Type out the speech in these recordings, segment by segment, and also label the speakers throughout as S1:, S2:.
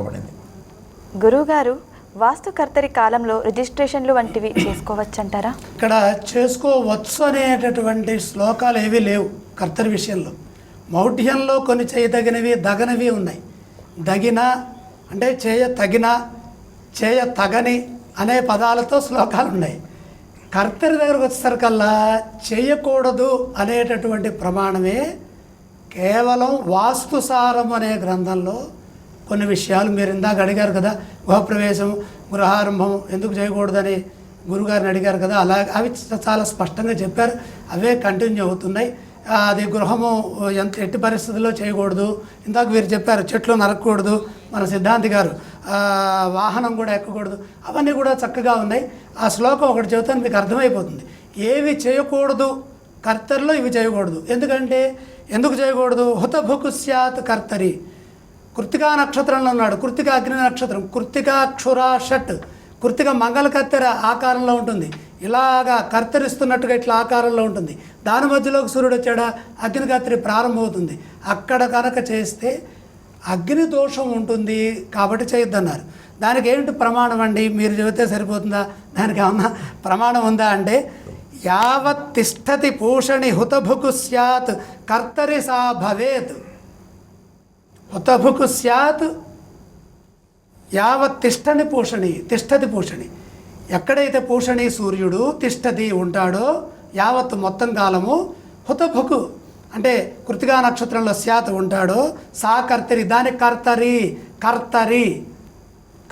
S1: చెప్పబడింది.
S2: గురువుగారు వాస్తుకర్తరి కాలంలో రిజిస్ట్రేషన్లు వంటివి చేసుకోవచ్చంటారా?
S3: ఇక్కడ చేసుకోవచ్చు అనేటటువంటి శ్లోకాలు ఏవీ లేవు కర్తరి విషయంలో. మౌఢ్యంలో కొన్ని చేయదగినవి దగనవి ఉన్నాయి. దగిన అంటే చేయ తగిన చేయ తగని అనే పదాలతో శ్లోకాలు ఉన్నాయి. కర్తరి దగ్గరకు వచ్చేసరికల్లా చేయకూడదు అనేటటువంటి ప్రమాణమే కేవలం వాస్తుసారం అనే గ్రంథంలో కొన్ని విషయాలు మీరు ఇందాక అడిగారు కదా గృహప్రవేశం గృహారంభం ఎందుకు చేయకూడదని గురుగారిని అడిగారు కదా అలా అవి చాలా స్పష్టంగా చెప్పారు. అవే కంటిన్యూ అవుతున్నాయి. అది గృహము ఎంత ఎట్టి పరిస్థితుల్లో చేయకూడదు? ఇందాక మీరు చెప్పారు చెట్లు నరకకూడదు మన సిద్ధాంతి గారు. వాహనం కూడా ఎక్కకూడదు. అవన్నీ కూడా చక్కగా ఉన్నాయి. ఆ శ్లోకం ఒకటి చెబుతాను మీకు అర్థమైపోతుంది. ఏవి చేయకూడదు కర్తరిలో ఇవి చేయకూడదు. ఎందుకంటే ఎందుకు చేయకూడదు? హుతభుకు స్యాత్ కర్తరి. కృతికా నక్షత్రంలో ఉన్నాడు. కృతిక అగ్ని నక్షత్రం. కృతిక క్షుర షట్. కృతిక మంగళ కత్తెర ఆకారంలో ఉంటుంది. ఇలాగా కర్తరిస్తున్నట్టుగా ఇట్లా ఆకారంలో ఉంటుంది. దాని మధ్యలోకి సూర్యుడు వచ్చాడా? అగ్ని కత్తెరి ప్రారంభమవుతుంది. అక్కడ కనుక చేస్తే అగ్ని దోషం ఉంటుంది కాబట్టి చేయొద్దన్నారు. దానికి ఏంటి ప్రమాణం అండి? మీరు చెబితే సరిపోతుందా? దానికి ఏమన్నా ప్రమాణం ఉందా అంటే యావత్ తిష్టతి పూషణి హుతభుకు స్యాత్ కర్తరి సా భవేత్. హుతభుకు స్యాత్ యావత్ తిష్టని పూషణి తిష్టతి పూషణి. ఎక్కడైతే పూషణి సూర్యుడు తిష్టది ఉంటాడో యావత్ మొత్తం కాలము హుతభుకు. అంటే కృతిగా నక్షత్రంలో స్యాత్ ఉంటాడో సా కర్తరి దాని కర్తరి కర్తరి.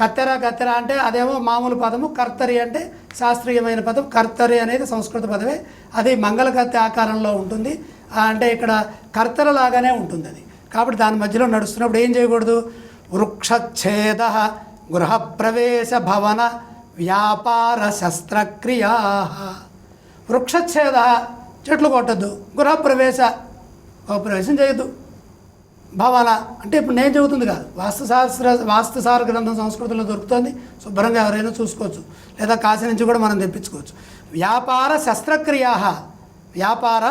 S3: కత్తెర కత్తెర అంటే అదేమో మామూలు పదము కర్తరి అంటే శాస్త్రీయమైన పదం కర్తరి అనేది సంస్కృత పదమే. అది మంగళకత్తె ఆకారంలో ఉంటుంది. అంటే ఇక్కడ కర్తర లాగానే ఉంటుంది అది కాబట్టి దాని మధ్యలో నడుస్తున్నప్పుడు ఏం చేయకూడదు? వృక్షఛేద గృహప్రవేశ భవన వ్యాపార శస్త్రక్రియా వృక్షఛేద చెట్లు కొట్టద్దు గృహప్రవేశ గృహప్రవేశం చేయొద్దు. భవన అంటే ఇప్పుడు నేను చెబుతుంది కాదు వాస్తుశాస్త్ర వాస్తుసార గ్రంథం సంస్కృతంలో దొరుకుతుంది శుభ్రంగా ఎవరైనా చూసుకోవచ్చు లేదా కాశీ నుంచి కూడా మనం తెప్పించుకోవచ్చు. వ్యాపార శస్త్రక్రియా వ్యాపార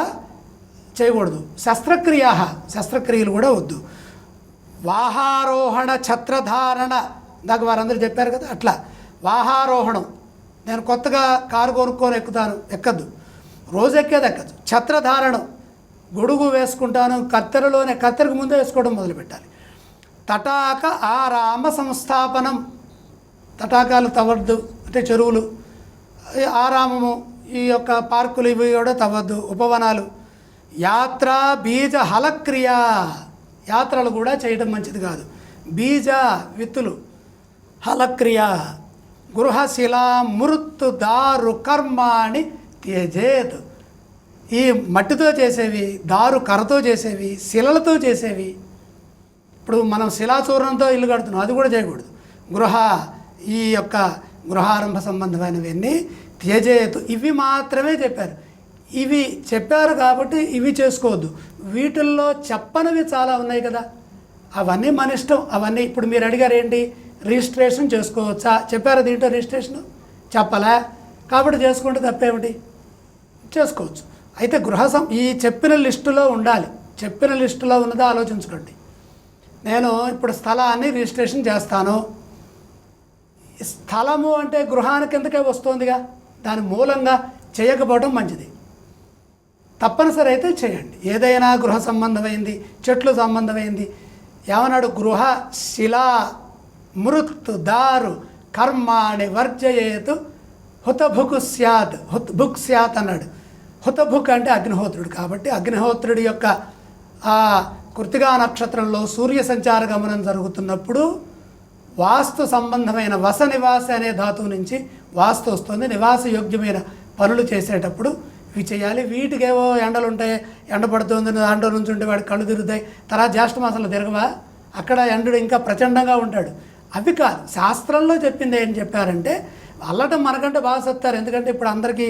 S3: చేయకూడదు. శస్త్రక్రియా శస్త్రక్రియలు కూడా వద్దు. వాహారోహణ ఛత్రధారణ ఇందాక వారందరూ చెప్పారు కదా అట్లా. వాహారోహణం. నేను కొత్తగా కారు కొనుక్కొని ఎక్కుతాను ఎక్కద్దు. రోజు ఎక్కేది. ఎక్కదు ఛత్రధారణం. గొడుగు వేసుకుంటాను కత్తెరలోనే కత్తెరకు ముందే వేసుకోవడం మొదలుపెట్టాలి. తటాక ఆరామ సంస్థాపనం. తటాకాలు తవ్వద్దు అంటే చెరువులు. ఆరామము ఈ యొక్క పార్కులు ఇవి కూడా తవ్వద్దు ఉపవనాలు. యాత్ర బీజ హలక్రియ. యాత్రలు కూడా చేయడం మంచిది కాదు. బీజ విత్తులు. హలక్రియ. గృహశిల మృత్తు దారు కర్మాణి త్యజేత్. ఈ మట్టితో చేసేవి దారు కర్రతో చేసేవి శిలలతో చేసేవి. ఇప్పుడు మనం శిలాచూర్ణంతో ఇల్లు కడుతున్నాం అది కూడా చేయకూడదు. గృహ ఈ యొక్క గృహారంభ సంబంధమైనవన్నీ త్యజేతు. ఇవి మాత్రమే చెప్పారు. ఇవి చెప్పారు కాబట్టి ఇవి చేసుకోవద్దు. వీటిల్లో చెప్పనివి చాలా ఉన్నాయి కదా. అవన్నీ మన ఇష్టం. అవన్నీ ఇప్పుడు మీరు అడిగారు ఏంటి? రిజిస్ట్రేషన్ చేసుకోవచ్చా? చెప్పారు దీంట్లో రిజిస్ట్రేషన్? చెప్పలే? కాబట్టి చేసుకుంటే తప్పేమిటి? చేసుకోవచ్చు. అయితే గృహ సం ఈ చెప్పిన లిస్టులో ఉండాలి. చెప్పిన లిస్టులో ఉన్నదో ఆలోచించుకోండి. నేను ఇప్పుడు స్థలాన్ని రిజిస్ట్రేషన్ చేస్తాను. స్థలము అంటే గృహానికి కిందకే వస్తుందిగా? దాని మూలంగా చేయకపోవడం మంచిది. తప్పనిసరి అయితే చేయండి. ఏదైనా గృహ సంబంధమైంది చెట్లు సంబంధమైంది ఏమన్నాడు గృహ శిలా మృత్ దారు కర్మాణి వర్జయేతు హుతభుకు స్యాత్ హుత్ భుక్ స్యాత్ అన్నాడు. హుతభుక్ అంటే అగ్నిహోత్రుడు కాబట్టి అగ్నిహోత్రుడి యొక్క ఆ కృతిగా నక్షత్రంలో సూర్య సంచార గమనం జరుగుతున్నప్పుడు వాస్తు సంబంధమైన వస నివాస అనే ధాతువు నుంచి వాస్తు వస్తుంది. నివాస యోగ్యమైన పనులు చేసేటప్పుడు ఇవి చేయాలి. వీటికేవో ఎండలు ఉంటాయి ఎండ పడుతుంది దాంట్లో నుంచి ఉంటే వాడు కళ్ళు తిరుగుతాయి. తర్వాత జ్యేష్ఠ మాసంలో తిరగవా? అక్కడ ఎండుడు ఇంకా ప్రచండంగా ఉంటాడు. అవి కాదు శాస్త్రంలో చెప్పింది ఏం చెప్పారంటే అల్లటం మనకంటే బాగా చెప్తారు. ఎందుకంటే ఇప్పుడు అందరికీ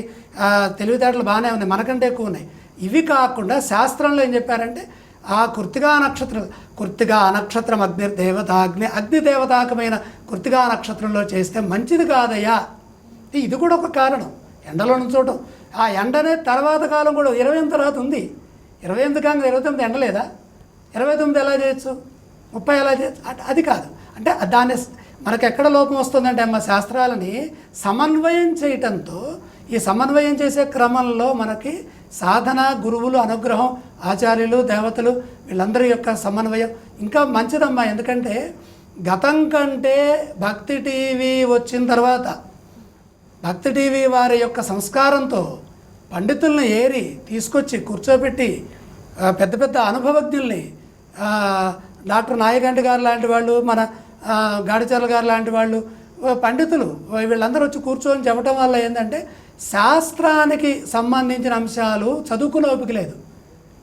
S3: తెలివితేటలు బాగానే ఉన్నాయి మనకంటే ఎక్కువ ఉన్నాయి. ఇవి కాకుండా శాస్త్రంలో ఏం చెప్పారంటే ఆ కృతిగా నక్షత్రం కృతిగా నక్షత్రం అగ్ని దేవత అగ్ని అగ్ని దేవతాకమైన కృతిగా నక్షత్రంలో చేస్తే మంచిది కాదయ్యా. ఇది కూడా ఒక కారణం. ఎండలో నుంచోటం ఆ ఎండనే తర్వాత కాలం కూడా ఇరవై ఎనిమిది తర్వాత ఉంది. ఇరవై ఎనిమిది కాగా ఇరవై తొమ్మిది ఎండలేదా? ఇరవై తొమ్మిది ఎలా చేయొచ్చు? ముప్పై ఎలా చేయొచ్చు? అ- అది కాదు. అంటే దాన్ని మనకు ఎక్కడ లోపం వస్తుందంటే అమ్మ శాస్త్రాలని సమన్వయం చేయటంతో ఈ సమన్వయం చేసే క్రమంలో మనకి సాధన గురువులు అనుగ్రహం ఆచార్యులు దేవతలు వీళ్ళందరి యొక్క సమన్వయం ఇంకా మంచిదమ్మా. ఎందుకంటే గతం కంటే భక్తి టీవీ వచ్చిన తర్వాత భక్తి టీవీ వారి యొక్క సంస్కారంతో పండితుల్ని ఏరి తీసుకొచ్చి కూర్చోబెట్టి పెద్ద పెద్ద అనుభవజ్ఞుల్ని డాక్టర్ నాయకంటి గారు లాంటి వాళ్ళు మన గాడిచర్ల గారు లాంటి వాళ్ళు పండితులు వీళ్ళందరూ వచ్చి కూర్చొని చెప్పడం వల్ల ఏంటంటే శాస్త్రానికి సంబంధించిన అంశాలు చదువుకునే ఓపిక లేదు.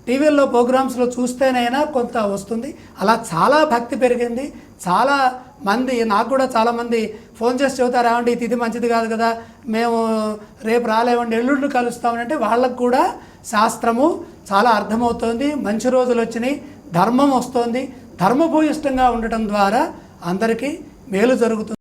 S3: టీవీల్లో ప్రోగ్రామ్స్లో చూస్తేనైనా కొంత వస్తుంది. అలా చాలా భక్తి పెరిగింది. చాలా మంది నాకు కూడా చాలామంది ఫోన్ చేసి చెబుతారు ఏమండి ఈ తిథి మంచిది కాదు కదా మేము రేపు రాలేమండి ఎల్లుండి కలుస్తామనంటే వాళ్ళకు కూడా శాస్త్రము చాలా అర్థమవుతోంది. మంచి రోజులు వచ్చినాయి. ధర్మం వస్తోంది. ధర్మభూయిష్టంగా ఉండటం ద్వారా అందరికీ మేలు జరుగుతుంది.